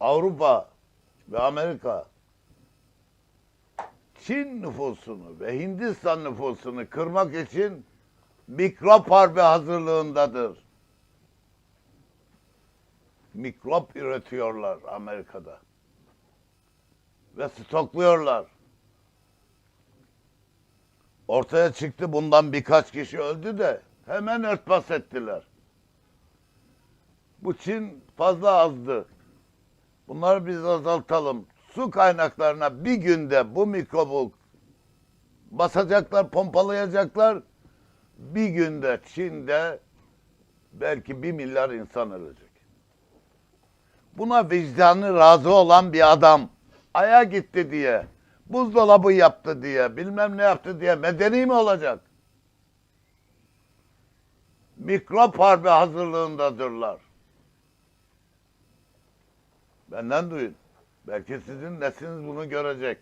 Avrupa ve Amerika Çin nüfusunu ve Hindistan nüfusunu kırmak için mikrop harbi hazırlığındadır. Mikrop üretiyorlar Amerika'da. Ve stokluyorlar. Ortaya çıktı bundan birkaç kişi öldü de hemen örtbas ettiler. Bu Çin fazla azdı. Bunları biz azaltalım. Su kaynaklarına bir günde bu mikrobu basacaklar, pompalayacaklar. Bir günde Çin'de belki bir milyar insan ölecek. Buna vicdanı razı olan bir adam aya gitti diye, buzdolabı yaptı diye, bilmem ne yaptı diye medeni mi olacak? Mikrop harbi hazırlığındadırlar. Benden duyun. Belki sizin nesliniz bunu görecek.